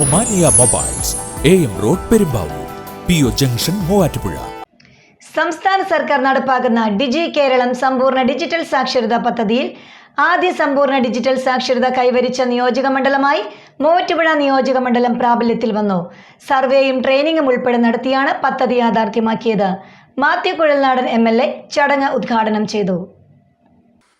Omania mobiles road junction Muvattupuzha. സംസ്ഥാന സർക്കാർ നടപ്പാക്കുന്ന ഡിജി കേരളം സമ്പൂർണ ഡിജിറ്റൽ സാക്ഷരതാ പദ്ധതിയിൽ ആദ്യ സമ്പൂർണ ഡിജിറ്റൽ സാക്ഷരത കൈവരിച്ച നിയോജക മണ്ഡലമായി മൂവാറ്റുപുഴ നിയോജക മണ്ഡലം പ്രാബല്യത്തിൽ വന്നു. സർവേയും ട്രെയിനിങ്ങും ഉൾപ്പെടെ നടത്തിയാണ് പദ്ധതി യാഥാർത്ഥ്യമാക്കിയത്. Mathew Kuzhalnadan M L A ചടങ്ങ് ഉദ്ഘാടനം ചെയ്തു.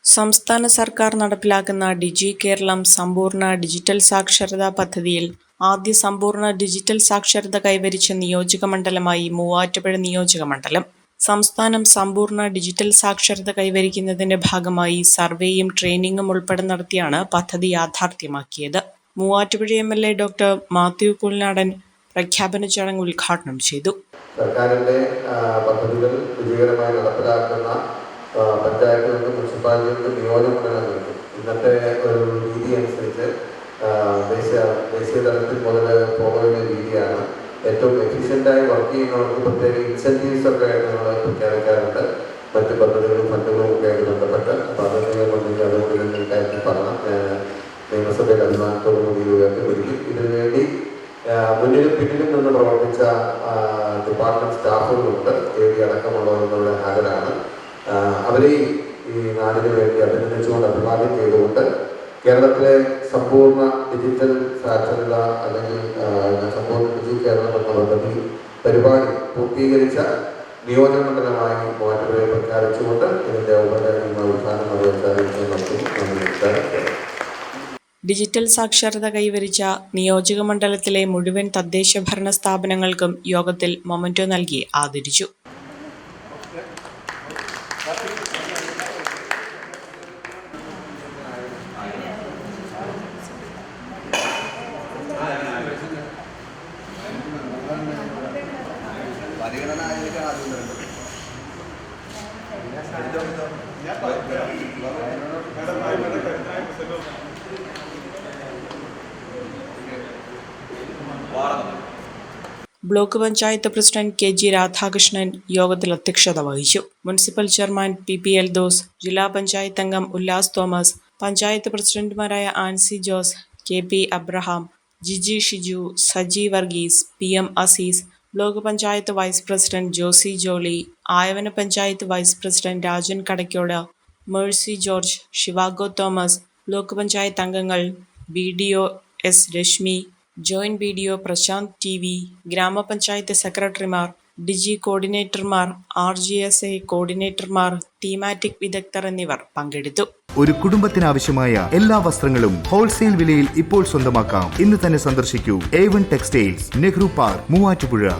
സംസ്ഥാന സർക്കാർ നടപ്പിലാക്കുന്ന ഡിജി കേരളം സമ്പൂർണ ഡിജിറ്റൽ സാക്ഷരതാ പദ്ധതിയിൽ ആദ്യ സമ്പൂർണ ഡിജിറ്റൽ സാക്ഷരത കൈവരിച്ച നിയോജക മണ്ഡലമായി മൂവാറ്റുപുഴ നിയോജക മണ്ഡലം. സംസ്ഥാനം സമ്പൂർണ ഡിജിറ്റൽ സാക്ഷരത കൈവരിക്കുന്നതിന്റെ ഭാഗമായി സർവേയും ട്രെയിനിങ്ങും ഉൾപ്പെടെ നടത്തിയാണ് പദ്ധതി യാഥാർത്ഥ്യമാക്കിയത്. Muvattupuzha M L A doctor Mathew Kuzhalnadan പ്രഖ്യാപന ചടങ്ങ് ഉദ്ഘാടനം ചെയ്തു. സർക്കാരിന്റെ പദ്ധതികൾ വിജയകരമായി നടപ്പിലാക്കുന്ന ആ, പഞ്ചായത്തുകൾക്കും മുനിസിപ്പാലിറ്റികൾക്കും നിയോജകമണ്ഡലങ്ങൾക്കും ഇന്നത്തെ ഒരു രീതി അനുസരിച്ച് ദേശീയ ദേശീയ തലത്തിൽ മുതൽ പോകുന്ന രീതിയാണ് ഏറ്റവും എഫിഷ്യന്റായി വർക്ക് ചെയ്യുന്നവർക്ക് പ്രത്യേക ഇൻസെന്റീവ്സ് ഒക്കെ ഞങ്ങൾ പ്രഖ്യാപിക്കാറുണ്ട്. മറ്റ് പദ്ധതികളും ഫണ്ടുകളും ഒക്കെ ആയിട്ട് ബന്ധപ്പെട്ട്. അപ്പോൾ അതൊക്കെ വന്നിട്ട് അതുകൊണ്ട് ഇതിന്റെ കാര്യത്തിൽ പറഞ്ഞ നിയമസഭയിൽ അഭിമാനത്തോടു കൂടി ഉയർത്തിപ്പിടിക്കും ഇതിനുവേണ്ടി മുന്നിലും പിന്നിലും നിന്ന് പ്രവർത്തിച്ച ഡിപ്പാർട്ട്മെന്റ് സ്റ്റാഫുകളുണ്ട്. എ ഡി അടക്കമുള്ളവരുടെ ഹാജരാണ്. ആ, അവരെയും ഈ നാടിന് വേണ്ടി അഭിനന്ദിച്ചുകൊണ്ട് അഭിവാദ്യം ചെയ്തുകൊണ്ട് കേരളത്തിലെ സമ്പൂർണ ഡിജിറ്റൽ സാക്ഷരത അല്ലെങ്കിൽ സമ്പൂർണ ഡിജിറ്റൽ കേരളം എന്ന പദ്ധതി പരിപാടി പൂർത്തീകരിച്ച നിയോജകമണ്ഡലമായി മൂവാറ്റുപുഴയെ പ്രഖ്യാപിച്ചുകൊണ്ട് ഇതിന്റെ ഔപചാരികമായ ഉദ്ഘാടനം ഡിജിറ്റൽ സാക്ഷരത കൈവരിച്ച നിയോജക മണ്ഡലത്തിലെ മുഴുവൻ തദ്ദേശ ഭരണ സ്ഥാപനങ്ങൾക്കും യോഗത്തിൽ മൊമന്റോ നൽകി ആദരിച്ചു. Block panchayat president K G Radhakrishnan യോഗത്തിൽ അധ്യക്ഷത വഹിച്ചു. Municipal chairman P P Eldhose ജില്ലാ പഞ്ചായത്ത് അംഗം ഉല്ലാസ് തോമസ് പഞ്ചായത്ത് പ്രസിഡന്റുമാരായ Ancy Jose K P Abraham Jiji Shiju Saji Varghese P M Azeez block panchayat vice president Josy Jolly Ayavana panchayat vice president Rajan Kadakkode Mercy George Shivago Thomas block panchayat അംഗങ്ങൾ B D O S Reshmi joint B D O Prashanth T V ഗ്രാമപഞ്ചായത്ത് സെക്രട്ടറിമാർ ഡിജി കോർഡിനേറ്റർമാർ R G S I കോർഡിനേറ്റർമാർ thematic വിദഗ്ധർ എന്നിവർ പങ്കെടുത്തു. ഒരു കുടുംബത്തിനാവശ്യമായ എല്ലാ വസ്ത്രങ്ങളും ഹോൾസെയിൽ വിലയിൽ ഇപ്പോൾ സ്വന്തമാക്കാം. ഇന്ന് തന്നെ സന്ദർശിക്കൂ. A one textiles Nehru park Muvattupuzha.